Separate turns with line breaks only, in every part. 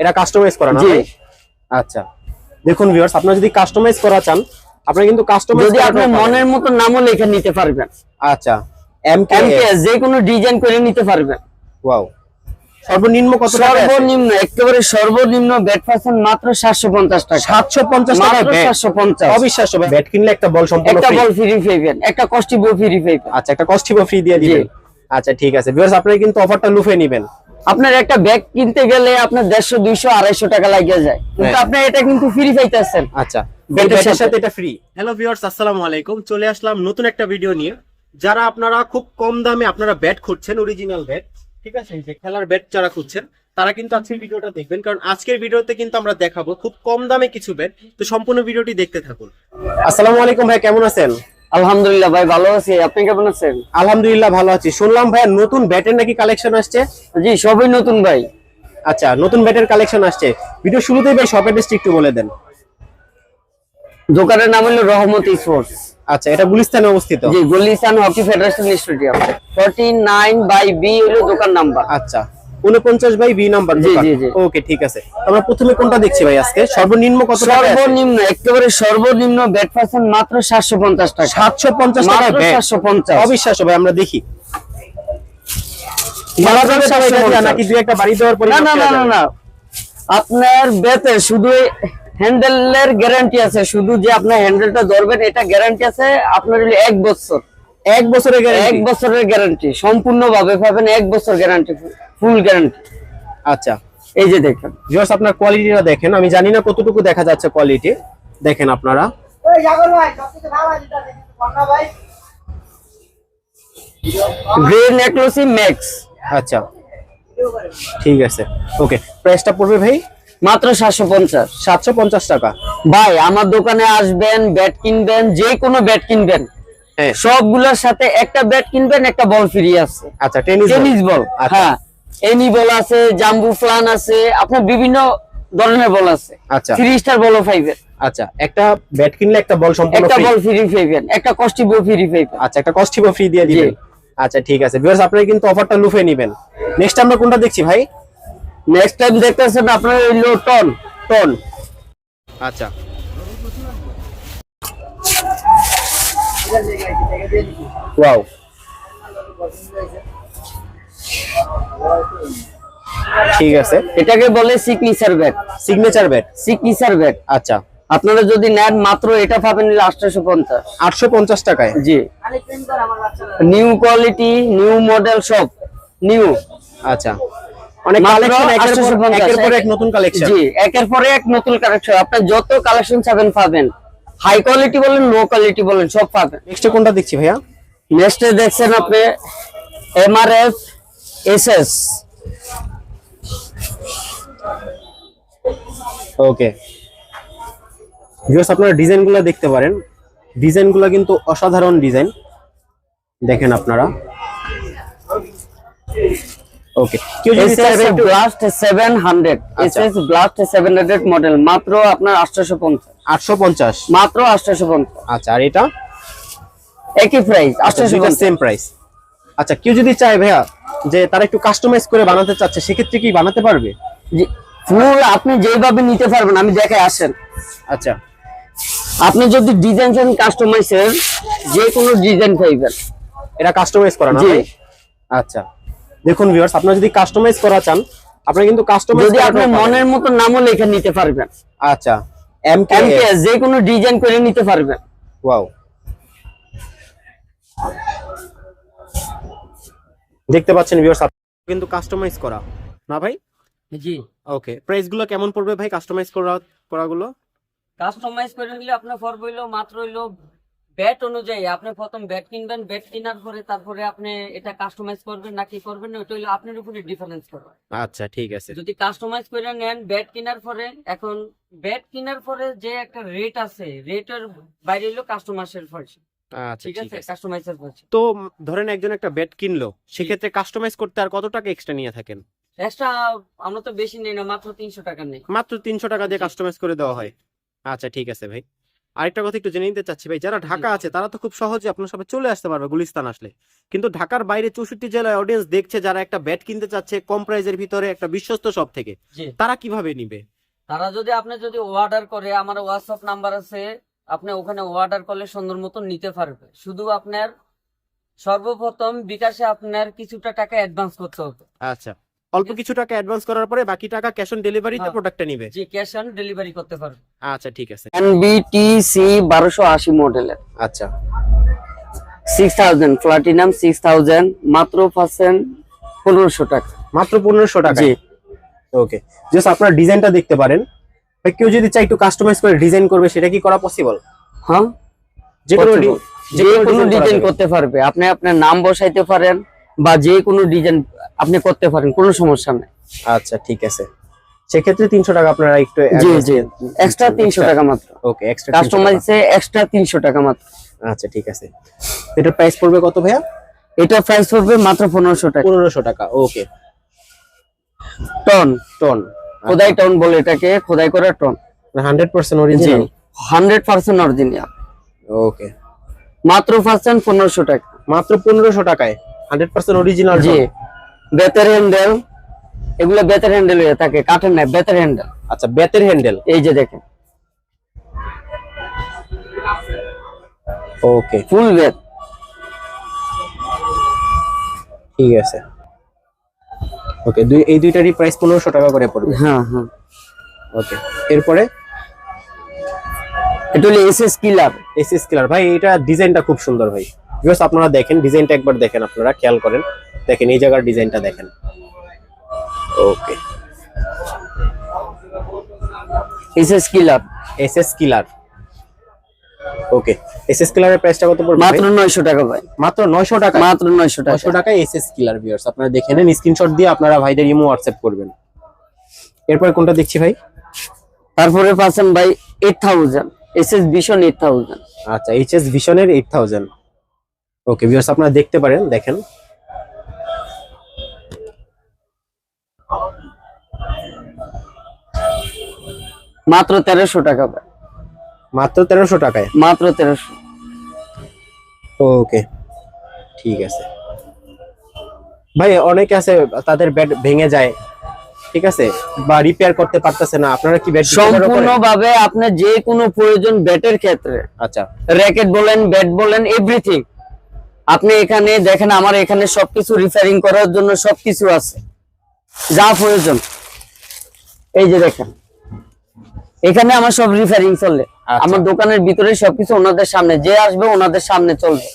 এটা কাস্টমাইজ করা না? আচ্ছা। দেখুন ভিউয়ার্স আপনারা যদি কাস্টমাইজ করা চান আপনারা কিন্তু কাস্টমাইজ
যদি আপনি মনের মতো নামও লেখে নিতে পারবেন।
আচ্ছা।
এমকেএস যে কোনো ডিজাইন করে নিতে পারবেন।
ওয়াও সর্বনিম্ন কত টাকা
সর্বনিম্ন একেবারে সর্বনিম্ন ব্যাট পার্সেন্ট মাত্র সাতশো পঞ্চাশ টাকা।
750 টাকা ব্যাট
সাতশো পঞ্চাশ।
অবিশ্বাস্য ভাই। ব্যাট কিনলে একটা বল সম্পূর্ণ
একটা বল ফ্রি পাইবেন একটা কস্টি বল ফ্রি পাইবেন
আচ্ছা একটা কস্টিপো ফ্রি দিয়ে দিবেন। আচ্ছা ঠিক আছে। ভিউয়ার্স আপনারা কিন্তু অফারটা লুফে নেবেন।
আপনার একটা ব্যাগ কিনতে গেলে আপনার দেড়শো দুইশো আড়াইশো টাকা লাগিয়ে যায়। কিন্তু
হ্যাঁ।
আপনি এটা কিন্তু ফ্রি পাইতেছেন।
আচ্ছা।
ব্যাটের
ব্যাটের
সাথে।
সাথে এটা ফ্রি হ্যালো ভিউয়ার্স আসসালামু আলাইকুম। চলে আসলাম নতুন একটা ভিডিও নিয়ে। যারা আপনারা খুব কম দামে আপনারা ব্যাট খুঁজছেন অরিজিনাল ব্যাট ঠিক আছে? যে খেলার ব্যাট যারা খুঁজছেন তারা কিন্তু আজকের ভিডিওটা দেখবেন। কারণ আজকের ভিডিওতে কিন্তু আমরা দেখাবো খুব কম দামে কিছু ব্যাট তো সম্পূর্ণ ভিডিওটি দেখতে থাকুন। আসসালামু আলাইকুম ভাই কেমন আছেন?
আলহামদুলিল্লাহ ভাই ভালো আছি। আপনি কেমন আছেন?
আলহামদুলিল্লাহ ভালো আছি। শুনলাম ভাই নতুন ব্যাটের নাকি কালেকশন আসছে?
জি সবই নতুন ভাই।
আচ্ছা নতুন ব্যাটের কালেকশন আসছে। ভিডিও শুরুতেই ভাই শপ অ্যাড্রেসটি একটু বলে দেন।
দোকানের নাম হলো রহমত স্পোর্টস।
আচ্ছা এটা গুলিস্তানে অবস্থিত?
জি Gulistan hockey federation stadium. Forty nine by B হলো দোকান নাম্বার।
আচ্ছা। উনপঞ্চাশ বাই বি নাম্বার। ওকে ঠিক আছে। আমরা প্রথমে কোনটা দেখছি ভাই আজকে? সর্বনিম্ন কত
সর্বনিম্ন একেবারে সর্বনিম্ন ব্যাট পার্সেন্ট মাত্র সাতশো পঞ্চাশ টাকা।
সাতশো পঞ্চাশ টাকা
সাতশো পঞ্চাশ।
অবিশ্বাস্য ভাই আমরা দেখি।
মাত্র
মারা যাবে তো এটা দিয়ে
750
নাকি দুই একটা বাড়ি দেওয়ার পরে
না না না না আপনার বেতে শুধু হ্যান্ডেলের গ্যারান্টি আছে। শুধু যে আপনার হ্যান্ডেলটা ধরবেন এটা গ্যারান্টি আছে আপনার এক বছর।
এক বছরের
এক
গ্যারান্টি
বছরের গ্যারান্টি সম্পূর্ণ ভাবে পাবেন এক বছর গ্যারান্টি ফুল গ্যারান্টি
আচ্ছা।
এই যে দেখেন।
ভিউয়ার্স আপনার কোয়ালিটিটা দেখেন। আমি জানি না কতটুকু দেখা যাচ্ছে কোয়ালিটি দেখেন আপনারা।
ওই জাগর ভাই সবকিছু ভালো আছে তাতে কন্যা ভাই।
গ্রে নেকলোসি ম্যাক্স
আচ্ছা। ঠিক আছে। ওকে প্রাইসটা পড়বে ভাই?
মাত্র সাতশো পঞ্চাশ।
সাতশো পঞ্চাশ টাকা।
ভাই আমার দোকানে আসবেন ব্যাট কিনবেন যে কোনো ব্যাট কিনবেন। সবগুলোর সাথে একটা ব্যাট কিনবেন একটা বল ফ্রি আছে।
আচ্ছা টেনিস
টেনিস বল
আচ্ছা।
হ্যাঁ। এনি বল আছে জাম্বু ফ্লান আছে আপনার বিভিন্ন ধরনের বল আছে।
আচ্ছা।
থ্রি স্টার বলও পাইবেন
আচ্ছা একটা ব্যাট কিনলে একটা বল সম্পূর্ণ
একটা বল ফ্রি পাইবেন একটা কস্টি বল ফ্রি পাইবেন
আচ্ছা একটা কস্টিপো ফ্রি দিয়ে দিবেন। আচ্ছা ঠিক আছে। ভিউয়ার্স আপনারা কিন্তু অফারটা লুফে নেবেন। নেক্সট আমরা কোনটা দেখছি ভাই?
নেক্সট টাইম দেখতেছেন আপনার হইল টন টন
আচ্ছা। ওয়াও ঠিক আছে।
এটাকে বলে signature bat
signature bat
signature bat
আচ্ছা।
আপনারা যদি নেন মাত্র এটা পাবেন নিলে পঞ্চাশ।
আটশো পঞ্চাশ টাকায়?
জি। নিউ কোয়ালিটি নিউ মডেল সব নিউ
আচ্ছা। অনেক কালেকশন একের পর
850
একের পর এক নতুন কালেকশন
জি একের পরে এক নতুন কালেকশন আপনি যত কালেকশন চাবেন পাবেন। হাই কোয়ালিটি বলেন লো কোয়ালিটি বলেন সব পাবেন।
নেক্সট কোনটা দেখছি ভাইয়া?
নেক্সটে দেখছেন আপনি এমআরএফ এসএস
ওকে ভিউয়ার্স আপনারা ডিজাইনগুলো দেখতে পারেন। ডিজাইনগুলো কিন্তু অসাধারণ ডিজাইন। দেখেন আপনারা। ওকে
ব্লাস্ট
আচ্ছা।
এসএস ব্লাস্ট মডেল মাত্র আপনার মাত্র
আচ্ছা আর এটা?
একই প্রাইস আটশোশো পঞ্চাশ।
সেম প্রাইস আচ্ছা কেউ যদি চায় ভাইয়া যে তারা একটু কাস্টমাইজ করে বানাতে চাচ্ছে সেক্ষেত্রে কি বানাতে পারবে?
ফুল আপনি যেভাবে নিতে পারবেন আমি দেখে আসেন।
আচ্ছা।
আপনি যদি ডিজাইন চান কাস্টমাইজের যে কোনো ডিজাইন পাইবেন।
এটা কাস্টমাইজ করা না আচ্ছা। দেখুন ভিউয়ার্স আপনারা যদি কাস্টমাইজ করা চান আপনারা কিন্তু কাস্টমাইজ
যদি আপনি মনের মতো নামও লেখে নিতে পারবেন।
আচ্ছা এম কে
MKS যে কোনো ডিজাইন করে নিতে পারবেন।
ওয়াও দেখতে পাচ্ছেন ভিউয়ার্স কিন্তু কাস্টমাইজ করা। না ভাই?
জি।
ওকে প্রাইসগুলো কেমন পড়বে ভাই কাস্টমাইজ করা করাগুলো?
কাস্টমাইজ করে নিলে আপনার ফর হইল মাত্র হইল ব্যাট অনুযায়ী আপনি প্রথম ব্যাট কিনবেন ব্যাট কেনার পরে তারপরে আপনি এটা কাস্টমাইজ করবেন না কি করবেন না ওটা হইল আপনার উপরে ডিফারেন্স করবে
আচ্ছা ঠিক আছে।
যদি কাস্টমাইজ করে নেন ব্যাট কেনার পরে এখন ব্যাট কেনার পরে যে একটা রেট আছে রেটের বাইরে হইল কাস্টমাইজের পয়সা
আচ্ছা
ঠিক আছে? কাস্টমাইজের পয়সা
তো ধরেন একজন একটা বেড কিনলো সেক্ষেত্রে কাস্টমাইজ করতে আর কত টাকা এক্সট্রা নিয়ে থাকেন?
এক্সট্রা আমরা তো বেশি নেই না মাত্র তিনশো টাকা নেই।
মাত্র তিনশো টাকা দিয়ে কাস্টমাইজ করে দেওয়া হয়। আচ্ছা ঠিক আছে ভাই। আরেকটা কথা একটু জেনে নিতে চাচ্ছি ভাই যারা ঢাকা আছে তারা তো খুব সহজে আপনার সাথে চলে আসতে পারবে গুলিস্তান আসলে। কিন্তু ঢাকার বাইরে চৌষট্টি জেলায় অডিয়েন্স দেখছে যারা একটা ব্যাট কিনতে চাচ্ছে কম প্রাইজের ভিতরে একটা বিশ্বস্ত শপ থেকে। তারা কীভাবে নিবে?
তারা যদি আপনি যদি অর্ডার করে আমার হোয়াটসঅ্যাপ নাম্বার আছে আপনি ওখানে অর্ডার করলে সুন্দর মতন নিতে পারবে। শুধু আপনার সর্বপ্রথম বিকাশে আপনার কিছুটা টাকা অ্যাডভান্স করতে হবে।
আচ্ছা। অল্প কিছু টাকা অ্যাডভান্স করার পরে বাকি টাকা ক্যাশ অন ডেলিভারিতে। প্রোডাক্টটা নিবে।
যে ক্যাশ অন ডেলিভারি করতে পারবে
আচ্ছা ঠিক আছে।
এনবিটিসি বারোশো আশি মডেলের।
আচ্ছা।
Six thousand platinum six thousand মাত্র পার্সেন্ট পনেরোশো টাকা।
মাত্র পনেরোশো টাকা
জি।
ওকে জাস্ট আপনার ডিজাইনটা দেখতে পারেন। ভাই কেউ যদি চাই একটু কাস্টমাইজ করে ডিজাইন করবে সেটা কি করা পসিবল
হ্যাঁ?
যে কোনো
যে কোনো ডিজাইন করতে পারবে। আপনি আপনার নাম বসাইতে পারেন। বা যে কোনো ডিজাইন আপনি করতে পারেন কোনো সমস্যা নেই।
আচ্ছা ঠিক আছে। সেক্ষেত্রে তিনশো টাকা আপনারা একটু
জি জি। এক্সট্রা তিনশো টাকা মাত্র।
ওকে এক্সট্রা
কাস্টমাইজে এক্সট্রা তিনশো টাকা মাত্র।
আচ্ছা ঠিক আছে। এটার প্রাইস পড়বে কত ভাইয়া?
এটা প্রাইস পড়বে মাত্র পনেরোশো টাকা।
পনেরোশো টাকা ওকে
টন
টন
খোদাই টন বলে এটাকে খোদাই করা ton
hundred percent original
hundred percent original
okay
মাত্র পার্সেন্ট পনেরোশো টাকা।
মাত্র পনেরোশো টাকায়? হান্ড্রেড পার্সেন্ট অরিজিনাল
জি। বেতের হ্যান্ডেল এগুলো বেতের হ্যান্ডেল হয়ে থাকে কাঠের নাই বেতের হ্যান্ডেল
আচ্ছা বেতের হ্যান্ডেল
এই যে দেখেন।
ওকে
ফুল বেত
ঠিক আছে। ওকে দুই এই দুইটারই প্রাইস পনেরোশো টাকা করে পড়বে।
হ্যাঁ হ্যাঁ।
ওকে এরপরে?
এটা হলো S S killer
SS killer ভাই এটা ডিজাইনটা খুব সুন্দর ভাই। বিকজ আপনারা দেখেন ডিজাইনটা একবার দেখেন আপনারা খেয়াল করেন। দেখেন এই জায়গার ডিজাইনটা দেখেন। Okay
S S killer
SS killer okay SS কিলারের প্রাইসটা কত পড়বে
মাত্র
ভাই?
নয়শো টাকা ভাই।
মাত্র 900 টাকা?
মাত্র নয়শো টাকা।
900 টাকা এসএস কিলার ভিউয়ার্স আপনারা দেখে নেন স্ক্রিনশট দিয়ে আপনারা ভাইদের ইমো হোয়াটসঅ্যাপ করবেন। এরপর কোনটা দেখছি ভাই?
তারপরে পাচ্ছেন ভাই eight thousand S S vision eight thousand
আচ্ছা এইচএস ভিশনের 8000 ওকে ভিউয়ার্স আপনারা দেখতে পারেন দেখেন।
মাত্র তেরোশো টাকা
মাত্র 1300 টাকায়?
মাত্র তেরোশো।
ওকে ঠিক আছে। ভাই অনেকে আছে তাদের ব্যাট ভেঙে যায় ঠিক আছে? বা রিপেয়ার করতে পারতেছে না আপনারা কি ব্যাট
সম্পূর্ণ ভাবে আপনার যে কোনো প্রয়োজন ব্যাটের ক্ষেত্রে।
আচ্ছা।
র্যাকেট বলেন ব্যাট বলেন এভরিথিং আপনি এখানে দেখেন আমার এখানে সবকিছু রিপেয়ারিং করার জন্য সবকিছু আছে। যা প্রয়োজন। এই যে দেখেন। এখানে আমার সব রিপেয়ারিং চলে
আচ্ছা।
আমার দোকানের ভিতরে সবকিছু ওনাদের সামনে যে আসবে ওনাদের সামনে চলবে।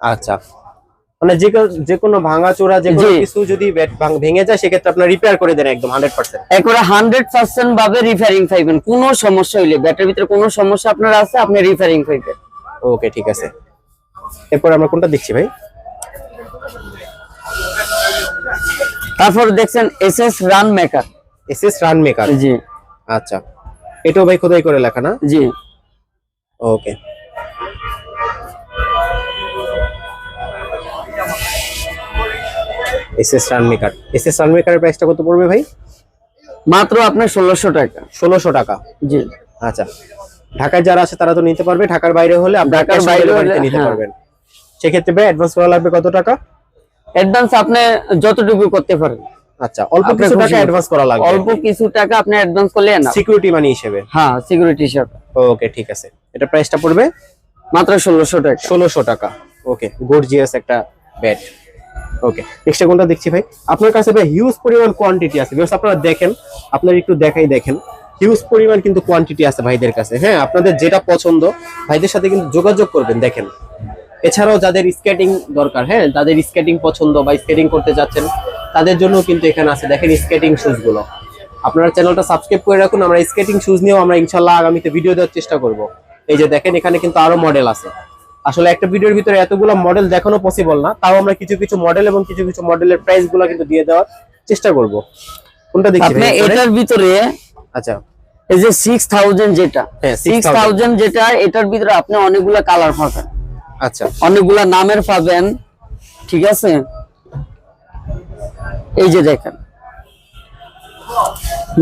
আচ্ছা। মানে যে কোনো- যে কোনো ভাঙা চোরা যে কোনো কিছু যদি ব্যাট ভাঙ- ভেঙে যায় সেক্ষেত্রে আপনার রিপেয়ার করে দেন একদম হান্ড্রেড পার্সেন্ট
একবারে হান্ড্রেড পার্সেন্ট ভাবে রিপেয়ারিং পাইবেন। কোনো সমস্যা হইলে ব্যাটের ভিতরে কোনো সমস্যা আপনার আছে আপনি রিপেয়ারিং পাইবেন।
ওকে ঠিক আছে। এরপর আমরা কোনটা দেখছি ভাই?
তারপর দেখছেন S S run maker.
S S run maker.
জি।
আচ্ছা। এটাও ভাই খোদাই করে লেখা না?
জি।
Okay. S S run maker. S S run মেকারের প্রাইসটা কত পড়বে ভাই?
মাত্র আপনার ষোলোশো টাকা।
ষোলোশো টাকা।
জি।
আচ্ছা। ঢাকায় যারা আছে তারা তো নিতে পারবে ঢাকার বাইরে হলে
ঢাকার বাইরে
নিতে
হ্যাঁ।
পারবেন। সেক্ষেত্রে ভাই অ্যাডভান্স করা লাগবে কত টাকা?
অ্যাডভান্স আপনি যতটুকু করতে পারেন।
আচ্ছা অল্প কিছু টাকা অ্যাডভান্স করা লাগবে।
অল্প কিছু টাকা আপনি অ্যাডভান্স করলে না
সিকিউরিটি মানি হিসেবে?
হ্যাঁ সিকিউরিটি হিসাবে।
ওকে ঠিক আছে। এটা প্রাইসটা পড়বে?
মাত্র ষোলোশো টাকা।
ষোলোশো টাকা। ওকে গর্জিয়াস একটা ব্যাট ওকে নেক্সট কোনটা দেখছি ভাই? আপনার কাছে ভাই হিউজ পরিমাণ কোয়ান্টিটি আছে। বিকজ আপনারা দেখেন আপনারা একটু দেখাই দেখেন। হিউজ পরিমাণ কিন্তু কোয়ান্টিটি আছে ভাইদের কাছে। হ্যাঁ আপনাদের যেটা পছন্দ ভাইদের সাথে কিন্তু যোগাযোগ করবেন দেখেন। এছাড়াও যাদের স্কেটিং দরকার হ্যাঁ যাদের স্কেটিং পছন্দ বা স্কেটিং করতে যাচ্ছেন তাদের জন্য কিন্তু এখানে আছে দেখেন স্কেটিং শুজগুলো। আপনারা চ্যানেলটা সাবস্ক্রাইব করে রাখুন আমরা স্কেটিং শুজ নিয়েও আমরা ইনশাল্লাহ আগামীতে ভিডিও দেওয়ার চেষ্টা করব। এই যে দেখেন এখানে কিন্তু আরও মডেল আছে। আসলে একটা ভিডিওর ভিতরে এতগুলো মডেল দেখানো পসিবল না তাও আমরা কিছু কিছু মডেল এবং কিছু কিছু মডেলের প্রাইসগুলো কিন্তু দিয়ে দেওয়ার চেষ্টা করব। কোনটা
আপনি এটার ভিতরে
আচ্ছা।
এই যে সিক্স থাউজেন্ড যেটা
হ্যাঁ,
সিক্স
6,000
থাউজেন্ড যেটা এটার ভিতরে আপনি অনেকগুলা কালার পাবেন।
আচ্ছা।
অনেকগুলা নামের পাবেন ঠিক আছে? এই যে দেখেন।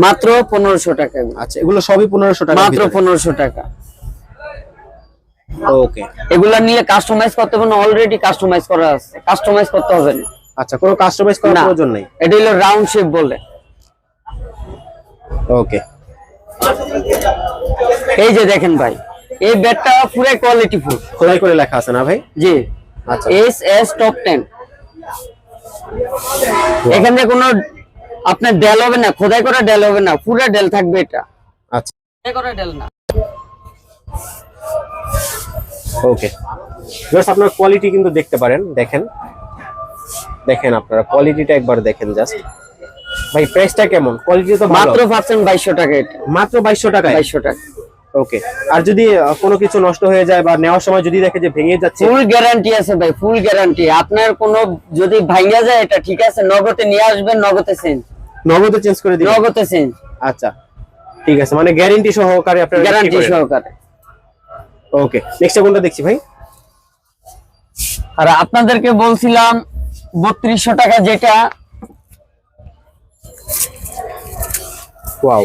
মাত্র পনেরোশো টাকা
আচ্ছা এগুলো সবই পনেরোশো টাকা
মাত্র পনেরোশো টাকা।
ওকে
এগুলা নিয়ে কাস্টমাইজ করতে হবে না অলরেডি কাস্টমাইজ করা আছে। কাস্টমাইজ করতে হবে না।
আচ্ছা কোনো কাস্টমাইজ করার প্রয়োজন নেই?
এটা হলো রাউন্ড শেপ বলে।
ওকে
এই যে দেখেন ভাই এই ব্যাটটা পুরো কোয়ালিটি ফুল
খোদাই করে লেখা আছে না ভাই?
জি।
আচ্ছা।
এস এস টপ টেন এখানে কোনো আপনার ডেল হবে না খোদাই করা ডেল হবে না পুরো ডেল থাকবে এটা।
আচ্ছা।
খোদাই করা ডেল না।
ওকে জাস্ট আপনার কোয়ালিটি কিন্তু দেখতে পারেন দেখেন। দেখেন আপনারা কোয়ালিটিটা একবার দেখেন জাস্ট ভাই প্রাইসটা কেমন? কোয়ালিটি তো
মাত্র পাচ্ছেন বাইশশো টাকা এটা।
মাত্র বাইশশো টাকায়?
বাইশশো টাকা।
ওকে আর যদি কোনো কিছু নষ্ট হয়ে যায় বা নেওয়ার সময় যদি দেখে যে ভেঙে যাচ্ছে
ফুল গ্যারান্টি আছে ভাই ফুল গ্যারান্টি আপনার কোনো যদি ভাঙা যায় এটা ঠিক আছে নগদে নিয়ে আসবেন নগদে চেঞ্জ
নগদে চেঞ্জ করে দিবেন?
নগদে চেঞ্জ
আচ্ছা ঠিক আছে। মানে গ্যারান্টি সহকারে আপনারা
গ্যারান্টি সহকারে।
ওকে নেক্সট কোনটা দেখছি ভাই?
আর আপনাদেরকে বলছিলাম বত্রিশশো টাকা যেটা
ওয়াও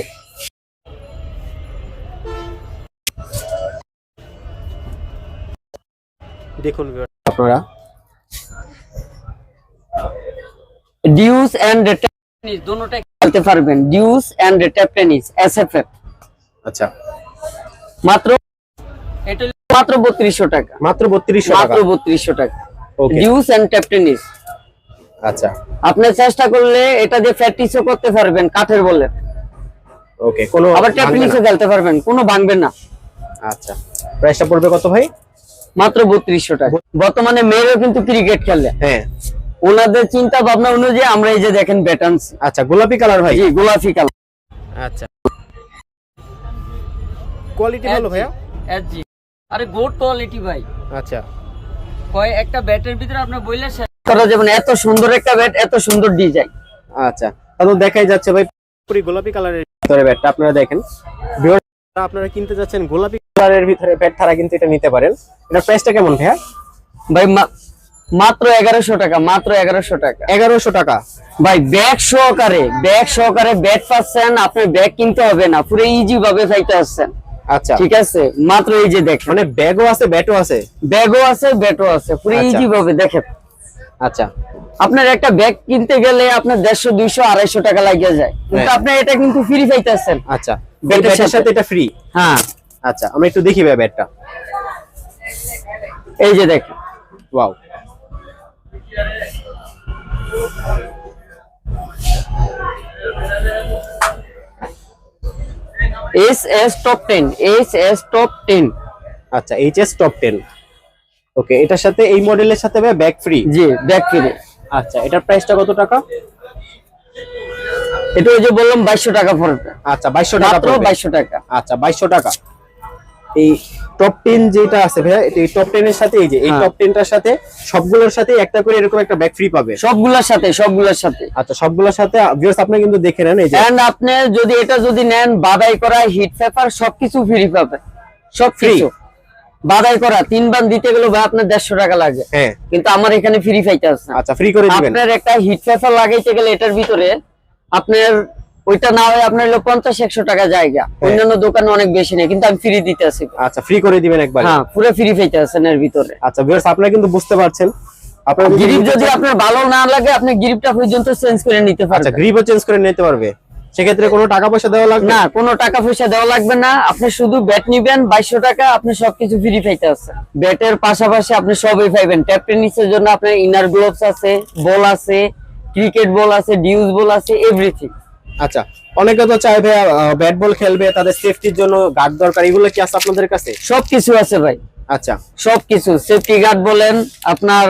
দেখুন আপনারা?
ডিউস এন্ড টেনিস দুটোটাই খেলতে পারবেন। Deuce and tape tennis SFF
আচ্ছা।
মাত্র এটা মাত্র বত্রিশশো টাকা।
মাত্র টাকা।
মাত্র বত্রিশশো টাকা।
Okay
deuce and tape tennis
আচ্ছা।
আপনি চেষ্টা করলে এটা দিয়ে প্র্যাকটিসও করতে পারবেন কাঠের বলে
ওকে কোনো
আবার ট্যাপ
ভাঙবে না?
টেনিসও খেলতে পারবেন কোনো ভাঙবে না।
আচ্ছা প্রাইসটা পড়বে কত ভাই?
মাত্র বত্রিশশো টাকা। বর্তমানে মেয়েরাও কিন্তু ক্রিকেট খেলে।
হ্যাঁ।
ওনাদের চিন্তা ভাবনা অনুযায়ী আমরা এই যে দেখেন ব্যাটান্স
আচ্ছা গোলাপি কালার ভাই?
জি গোলাপি কালার
আচ্ছা। কোয়ালিটি ভালো ভাইয়া?
জি আরে গুড কোয়ালিটি ভাই।
আচ্ছা।
কয় একটা ব্যাটের ভিতরে আপনার বইলে করা যাবে এত সুন্দর একটা ব্যাট এত সুন্দর ডিজাইন
আচ্ছা তাহলে দেখাই যাচ্ছে ভাই পুরো গোলাপি কালারের ভিতরে ব্যাটটা আপনারা দেখেন। আপনারা কিনতে যাচ্ছেন গোলাপি কালারের ভিতরে ব্যাট তারা কিন্তু এটা নিতে পারেন। এটা প্রাইসটা কেমন ভাইয়া?
ভাই মাত্র এগারোশো টাকা মাত্র এগারোশো টাকা।
এগারোশো টাকা।
ভাই ব্যাগ সহকারে ব্যাগ সহকারে ব্যাট পাচ্ছেন আপনি ব্যাগ কিনতে হবে না পুরো ইজি ভাবে চাইতে আসছেন।
আচ্ছা।
ঠিক আছে? মাত্র এই যে দেখেন।
মানে ব্যাগও আছে ব্যাটও আছে?
ব্যাগও আছে ব্যাটও আছে পুরো
আচ্ছা।
ইজি ভাবে দেখেন।
আচ্ছা।
আপনার একটা ব্যাগ কিনতে গেলে আপনার দেড়শো দুইশো আড়াইশো টাকা লাগিয়ে যায়। কিন্তু
হ্যাঁ।
আপনি এটা কিন্তু ফ্রি পাইতেছেন।
আচ্ছা।
ব্যাটের
ব্যাটের
সাথে।
সাথে এটা ফ্রি
হ্যাঁ।
আচ্ছা আমরা একটু দেখি ভাই ব্যাটটা
এই যে দেখেন।
Wow
S S top ten S S top ten
আচ্ছা H S top ten okay এটার সাথে এই মডেলের সাথে ভাই ব্যাগ ফ্রি
জি ব্যাগ ফ্রি
আচ্ছা এটার প্রাইসটা কত টাকা?
এটা ওই যে বললাম বাইশশো টাকা পড়বে
আচ্ছা বাইশশো টাকা
মাত্র
পড়বে।
বাইশশো টাকা।
আচ্ছা বাইশশো টাকা। এই টপ টেন যেটা আছে ভাই এই টপ টেন এর সাথে এই যে এই
হ্যাঁ।
টপ টেনটার সাথে সবগুলোর সাথে একটা করে এরকম একটা ব্যাগ ফ্রি পাবে।
সবগুলোর সাথে সবগুলোর সাথে।
আচ্ছা সবগুলোর সাথে ভিউয়ার্স আপনি কিন্তু দেখে নেন এই যে।
এন্ড আপনি যদি এটা যদি নেন বাদাই করা হিট পেপার সবকিছু ফ্রি পাবে সব ফ্রি? বাদাই করা তিন বান দিতে গেলে ভাই আপনার দেড়শো টাকা লাগে।
হ্যাঁ।
কিন্তু আমার এখানে ফ্রি পাইতে আছে।
আচ্ছা ফ্রি করে দিবেন।
আপনার একটা হিট পেপার লাগাইতে গেলে এটার ভিতরে আপনার ওইটা না হয় আপনার হলো পঞ্চাশ একশো টাকা জায়গা। অন্যান্য দোকানে অনেক বেশি নেই কিন্তু আমি ফ্রি দিতে আছি।
আচ্ছা ফ্রি করে দিবেন একবার।
হ্যাঁ পুরো ফ্রি পাইতে আছেন এর ভিতরে।
আচ্ছা ভিউয়ার্স আপনারা কিন্তু বুঝতে পারছেন। আপনার
গ্রিপ যদি আপনার ভালো না লাগে আপনি গ্রিপটা পর্যন্ত চেঞ্জ করে নিতে
আচ্ছা
পারবেন।
গ্রিপও চেঞ্জ করে নিতে পারবে। সেক্ষেত্রে কোনো টাকা পয়সা দেওয়া লাগবে?
না কোনো টাকা পয়সা দেওয়া লাগবে না। আপনি শুধু ব্যাট নিবেন বাইশশো টাকা আপনি সবকিছু ফ্রি পাইতে আছে। ব্যাটের পাশাপাশি আপনি সবই পাইবেন। ট্যাপ টেনিসের জন্য আপনার ইনার গ্লোভস আছে বল আছে ক্রিকেট বল আছে ডিউজ বল আছে এভরিথিং
আচ্ছা অনেকে তো চায় ভাইয়া ব্যাট বল খেলবে তাদের সেফটির জন্য গার্ড দরকার এগুলো কি আছে আপনাদের কাছে?
সবকিছু আছে ভাই।
আচ্ছা।
সবকিছু সেফটি গার্ড বলেন আপনার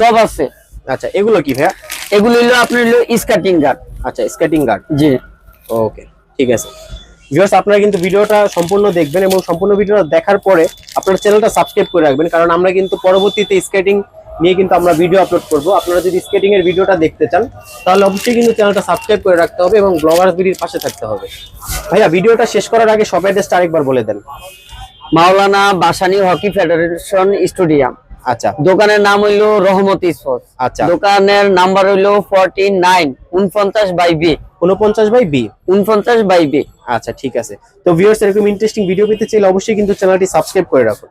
সব আছে।
আচ্ছা এগুলো কি ভাইয়া?
এগুলো হলো আপনার হলো স্কার্টিং গার্ড
আচ্ছা স্কেটিং গার্ড
জি।
ওকে ঠিক আছে। ভিউয়ার্স আপনারা কিন্তু ভিডিওটা সম্পূর্ণ দেখবেন এবং সম্পূর্ণ ভিডিওটা দেখার পরে আপনার চ্যানেলটা সাবস্ক্রাইব করে রাখবেন কারণ আমরা কিন্তু পরবর্তীতে স্কেটিং নিয়ে কিন্তু আমরা ভিডিও আপলোড করব। আপনারা যদি স্কেটিং এর ভিডিওটা দেখতে চান তাহলে অবশ্যই কিন্তু চ্যানেলটা সাবস্ক্রাইব করে রাখতে হবে এবং ব্লগার্স ভিডিওর পাশে থাকতে হবে। ভাইয়া ভিডিওটা শেষ করার আগে সব অ্যাড্রেসটা আরেকবার বলে দেন।
Maulana Bhasani hockey federation stadium.
আচ্ছা।
দোকানের নাম হইল রহমত স্পোর্টস
আচ্ছা।
দোকানের নাম্বার হইল ফর্টি নাইন উনপঞ্চাশ বাই বি।
উনপঞ্চাশ বাই বি?
উনপঞ্চাশ বাই বি।
আচ্ছা ঠিক আছে। তো ভিউয়ার্স এরকম ইন্টারেস্টিং ভিডিও পেতে চাইলে অবশ্যই কিন্তু চ্যানেলটি সাবস্ক্রাইব করে রাখুন।